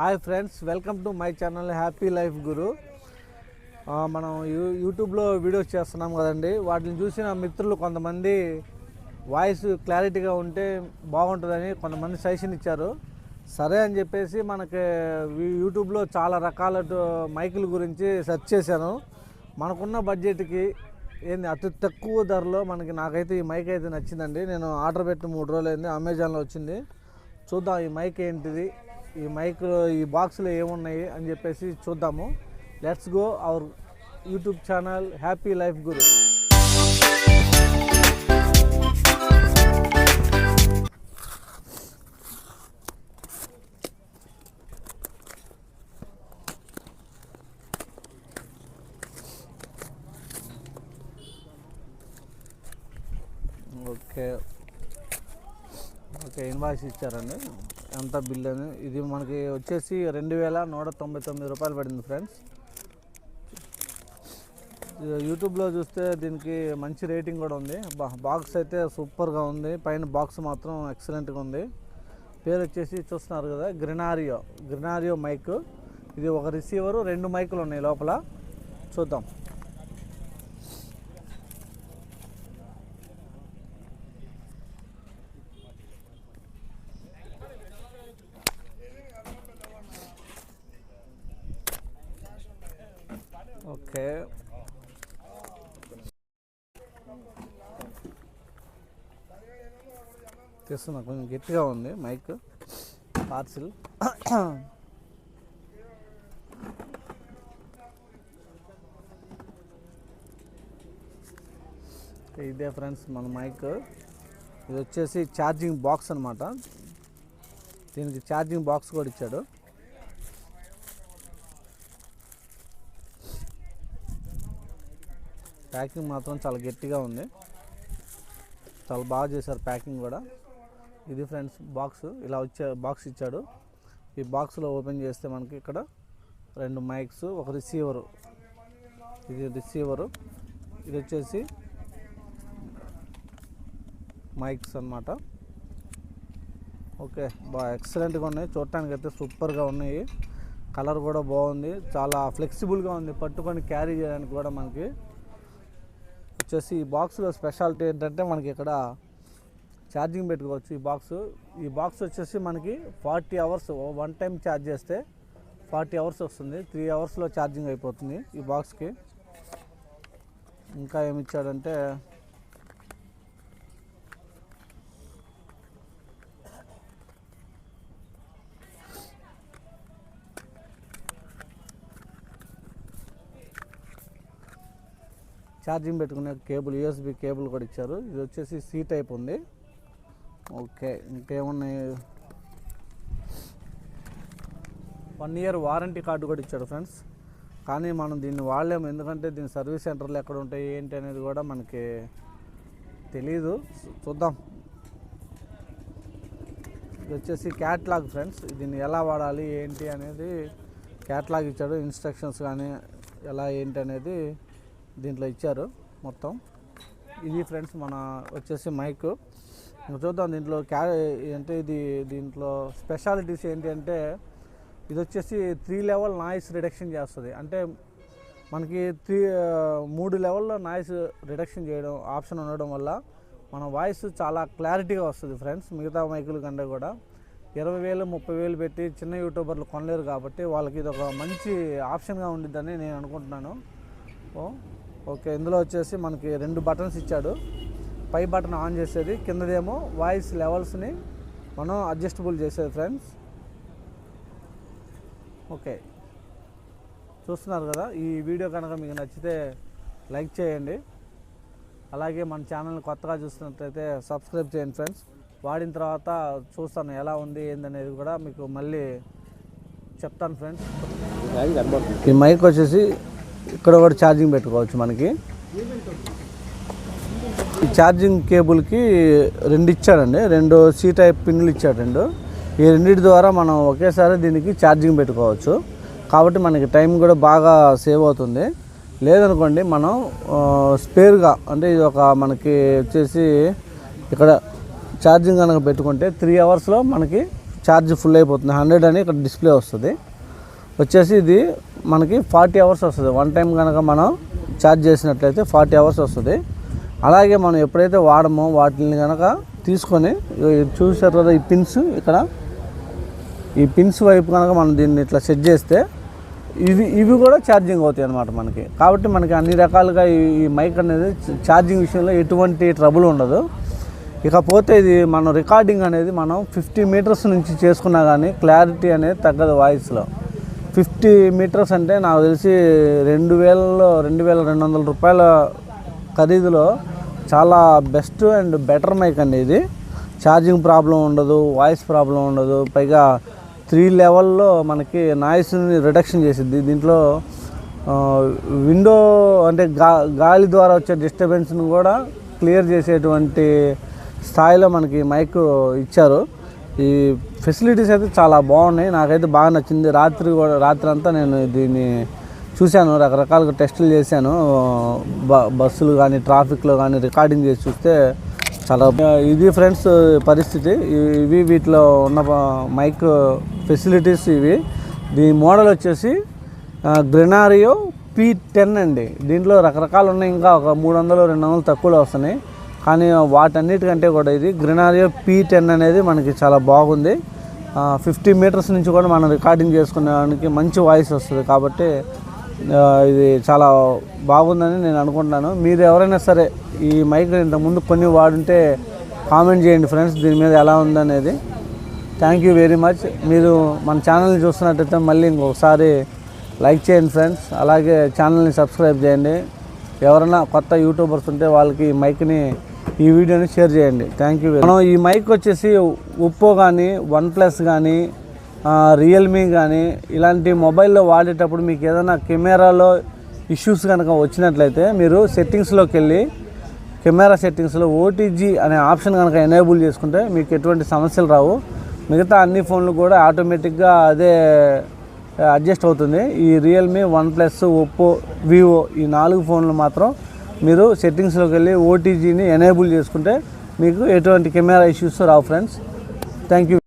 Hi friends welcome to my channel happy life guru. మనం you యూట్యూబ్లో videos చేస్తున్నాం కదండి. వాటిని చూసిన మిత్రులు కొంతమంది వాయిస్ క్లారిటీగా ఉంటే బాగుంటుందని కొంతమంది సజెషన్ ఇచ్చారు. సరే అని చెప్పేసి మనకి యూట్యూబ్లో చాలా రకాల మైకుల గురించి సెర్చ్ చేశాను. మనకున్న బడ్జెట్కి ఏంది అతి తక్కువ ధరలో మనకి నాకైతే ఈ మైక్ అయితే నచ్చిందండి. నేను ఆర్డర్ పెట్టి మూడు రోజులు అయింది అమెజాన్లో వచ్చింది. చూద్దాం ఈ మైక్ ఏంటిది. ఈ మైక్ ఈ బాక్స్లో ఏమున్నాయి అని చెప్పేసి చూద్దాము. Let's go our YouTube channel happy life guru okay okay invoice ఇచ్చారండి. ఎంత బిల్ అని ఇది మనకి వచ్చేసి రెండు వేల నూట తొంభై తొమ్మిది రూపాయలు పడింది ఫ్రెండ్స్. యూట్యూబ్లో చూస్తే దీనికి మంచి రేటింగ్ కూడా ఉంది. బాక్స్ అయితే సూపర్గా ఉంది. పైన బాక్స్ మాత్రం ఎక్సలెంట్గా ఉంది. పేరు వచ్చేసి చూస్తున్నారు కదా గ్రినారియో గ్రినారియో మైక్ ఇది ఒక రిసీవరు రెండు మైకులు ఉన్నాయి లోపల. చూద్దాం ఓకే తెస్తున్నా కొంచెం గట్టిగా ఉంది మైక్ పార్సిల్. ఇదే ఫ్రెండ్స్ మన మైక్. ఇది వచ్చేసి ఛార్జింగ్ బాక్స్ అనమాట దీనికి ఛార్జింగ్ బాక్స్ కూడా ఇచ్చాడు. ప్యాకింగ్ మాత్రం చాలా గట్టిగా ఉంది. చాలా బాగా చేశారు ప్యాకింగ్ కూడా. ఇది ఫ్రెండ్స్ బాక్స్. ఇలా వచ్చే బాక్స్ ఇచ్చాడు. ఈ బాక్స్లో ఓపెన్ చేస్తే మనకి ఇక్కడ రెండు మైక్స్ ఒక రిసీవరు. ఇది రిసీవరు. ఇది వచ్చేసి మైక్స్ అన్నమాట. ఓకే బాగా ఎక్సలెంట్గా ఉన్నాయి. చూడటానికి అయితే సూపర్గా ఉన్నాయి. కలర్ కూడా బాగుంది. చాలా ఫ్లెక్సిబుల్గా ఉంది. పట్టుకొని క్యారీ చేయడానికి కూడా మనకి. వచ్చేసి ఈ బాక్స్లో స్పెషాలిటీ ఏంటంటే మనకి ఇక్కడ ఛార్జింగ్ పెట్టుకోవచ్చు ఈ బాక్స్. ఈ బాక్స్ వచ్చేసి మనకి forty hours one time charge చేస్తే ఫార్టీ అవర్స్ వస్తుంది. త్రీ అవర్స్లో ఛార్జింగ్ అయిపోతుంది ఈ బాక్స్కి. ఇంకా ఏమి ఇచ్చాడంటే ఛార్జింగ్ పెట్టుకునే కేబుల్ యూఎస్బి కేబుల్ కూడా ఇచ్చారు. ఇది వచ్చేసి సీ టైప్ ఉంది. ఓకే ఇంకేమున్నాయి? వన్ ఇయర్ వారంటీ కార్డు కూడా ఇచ్చాడు ఫ్రెండ్స్. కానీ మనం దీన్ని వాడలేము. ఎందుకంటే దీని సర్వీస్ సెంటర్లు ఎక్కడ ఉంటాయి ఏంటి అనేది కూడా మనకి తెలీదు. చూద్దాం. ఇది వచ్చేసి క్యాట్లాగ్ ఫ్రెండ్స్. దీన్ని ఎలా వాడాలి ఏంటి అనేది క్యాట్లాగ్ ఇచ్చాడు. ఇన్స్ట్రక్షన్స్ కానీ ఎలా ఏంటి అనేది దీంట్లో ఇచ్చారు మొత్తం. ఇది ఫ్రెండ్స్ మన వచ్చేసి మైక్. చూద్దాం దీంట్లో క్యా అంటే ఇది దీంట్లో స్పెషాలిటీస్ ఏంటి అంటే ఇది వచ్చేసి త్రీ లెవెల్ నాయిస్ రిడక్షన్ చేస్తుంది. అంటే మనకి త్రీ మూడు లెవెల్లో నాయిస్ రిడక్షన్ చేయడం ఆప్షన్ ఉండడం వల్ల మన వాయిస్ చాలా క్లారిటీగా వస్తుంది ఫ్రెండ్స్ మిగతా మైకుల కంటే కూడా ఇరవై వేలు ముప్పై వేలు పెట్టి చిన్న యూట్యూబర్లు కొనలేరు కాబట్టి వాళ్ళకి ఇది ఒక మంచి ఆప్షన్గా ఉండిద్దని నేను అనుకుంటున్నాను. Oh okay. ఇందులో వచ్చేసి మనకి రెండు బటన్స్ ఇచ్చాడు. పై బటన్ ఆన్ చేసేది. కిందదేమో వాయిస్ లెవెల్స్ని మనం అడ్జస్టబుల్ చేసేది ఫ్రెండ్స్. ఓకే. చూస్తున్నారు కదా ఈ వీడియో కనుక మీకు నచ్చితే లైక్ చేయండి. అలాగే మన ఛానల్ని కొత్తగా చూస్తున్నట్లయితే సబ్స్క్రైబ్ చేయండి ఫ్రెండ్స్. వాడిన తర్వాత చూస్తాను ఎలా ఉంది ఏందనేది కూడా మీకు మళ్ళీ చెప్తాను ఫ్రెండ్స్. ఈ మైక్ వచ్చేసి ఇక్కడ కూడా ఛార్జింగ్ పెట్టుకోవచ్చు మనకి. ఈ ఛార్జింగ్ కేబుల్కి రెండు ఇచ్చాడండి. రెండు సీ టైప్ పిన్లు ఇచ్చాడు రెండు ఈ రెండింటి ద్వారా మనం ఒకేసారి దీనికి ఛార్జింగ్ పెట్టుకోవచ్చు. కాబట్టి మనకి టైం కూడా బాగా సేవ్ అవుతుంది. లేదనుకోండి మనం స్పేర్గా అంటే ఇది ఒక మనకి వచ్చేసి ఇక్కడ ఛార్జింగ్ కనుక పెట్టుకుంటే త్రీ అవర్స్లో మనకి ఛార్జ్ ఫుల్ అయిపోతుంది. హండ్రెడ్ అని ఇక్కడ డిస్ప్లే వస్తుంది. వచ్చేసి ఇది మనకి ఫార్టీ అవర్స్ వస్తుంది. వన్ టైం కనుక మనం ఛార్జ్ చేసినట్లయితే ఫార్టీ అవర్స్ వస్తుంది. అలాగే మనం ఎప్పుడైతే వాడమో వాటిని కనుక తీసుకొని చూసారు కదా ఈ పిన్స్ ఇక్కడ? ఈ పిన్స్ వైపు కనుక మనం దీన్ని ఇట్లా సెట్ చేస్తే ఇవి ఇవి కూడా ఛార్జింగ్ అవుతాయి అన్నమాట మనకి. కాబట్టి మనకి అన్ని రకాలుగా ఈ ఈ మైక్ అనేది ఛార్జింగ్ విషయంలో ఎటువంటి ట్రబుల్ ఉండదు. ఇకపోతే ఇది మనం రికార్డింగ్ అనేది మనం ఫిఫ్టీ మీటర్స్ నుంచి చేసుకున్నా కానీ క్లారిటీ అనేది తగ్గదు వాయిస్లో ఫిఫ్టీ మీటర్స్ అంటే నాకు తెలిసి రెండు వేలలో రెండు వేల రెండు వందల రూపాయల ఖరీదులో చాలా బెస్ట్ అండ్ బెటర్ మైక్ అండి ఇది. ఛార్జింగ్ ప్రాబ్లం ఉండదు వాయిస్ ప్రాబ్లం ఉండదు పైగా త్రీ లెవెల్లో మనకి నాయిస్ని రిడక్షన్ చేసిద్ది. దీంట్లో విండో అంటే గా గాలి ద్వారా వచ్చే డిస్టర్బెన్స్ని కూడా క్లియర్ చేసేటువంటి స్థాయిలో మనకి మైక్ ఇచ్చారు. ఈ ఫెసిలిటీస్ అయితే చాలా బాగున్నాయి. నాకైతే బాగా నచ్చింది. రాత్రి కూడా రాత్రి అంతా నేను దీన్ని చూశాను రకరకాలుగా టెస్టులు చేశాను. బ బస్సులు కానీ ట్రాఫిక్లో కానీ రికార్డింగ్ చేసి చూస్తే చాలా ఇది ఫ్రెండ్స్ పరిస్థితి. ఇవి వీటిలో ఉన్న మైక్ ఫెసిలిటీస్ ఇవి. దీని మోడల్ వచ్చేసి గ్రెనారియో పీ టెన్ అండి. దీంట్లో రకరకాలు ఉన్నాయి ఇంకా ఒక మూడు వందలు రెండు వందలు తక్కువలో వస్తున్నాయి. కానీ వాటన్నిటికంటే కూడా ఇది గ్రెనారియో పీ టెన్ అనేది మనకి చాలా బాగుంది. ఫిఫ్టీ మీటర్స్ నుంచి కూడా మనం రికార్డింగ్ చేసుకునేవానికి మంచి వాయిస్ వస్తుంది. కాబట్టి ఇది చాలా బాగుందని నేను అనుకుంటున్నాను. మీరు ఎవరైనా సరే ఈ మైక్ ఇంతకుముందు కొన్ని వాడుంటే కామెంట్ చేయండి ఫ్రెండ్స్ దీని మీద ఎలా ఉందనేది. థ్యాంక్ యూ వెరీ మచ్ మీరు మన ఛానల్ని చూస్తున్నట్టయితే మళ్ళీ ఇంకొకసారి లైక్ చేయండి ఫ్రెండ్స్ అలాగే ఛానల్ని సబ్స్క్రైబ్ చేయండి. ఎవరైనా కొత్త యూట్యూబర్స్ ఉంటే వాళ్ళకి ఈ మైక్ని ఈ వీడియోని షేర్ చేయండి. థ్యాంక్ యూ మనం ఈ మైక్ వచ్చేసి ఒప్పో కానీ వన్ ప్లస్ కానీ రియల్మీ కానీ ఇలాంటి మొబైల్లో వాడేటప్పుడు మీకు ఏదైనా కెమెరాలో ఇష్యూస్ కనుక వచ్చినట్లయితే మీరు సెట్టింగ్స్లోకి వెళ్ళి కెమెరా సెట్టింగ్స్లో ఓటీజీ అనే ఆప్షన్ కనుక ఎనేబుల్ చేసుకుంటే మీకు ఎటువంటి సమస్యలు రావు. మిగతా అన్ని ఫోన్లు కూడా ఆటోమేటిక్గా అదే అడ్జస్ట్ అవుతుంది. ఈ Realme OnePlus Oppo Vivo ఈ నాలుగు ఫోన్లు మాత్రం మీరు సెట్టింగ్స్లోకి వెళ్ళి ఓటీజీని ఎనేబుల్ చేసుకుంటే మీకు ఎటువంటి కెమెరా ఇష్యూస్ రావు ఫ్రెండ్స్. Thank you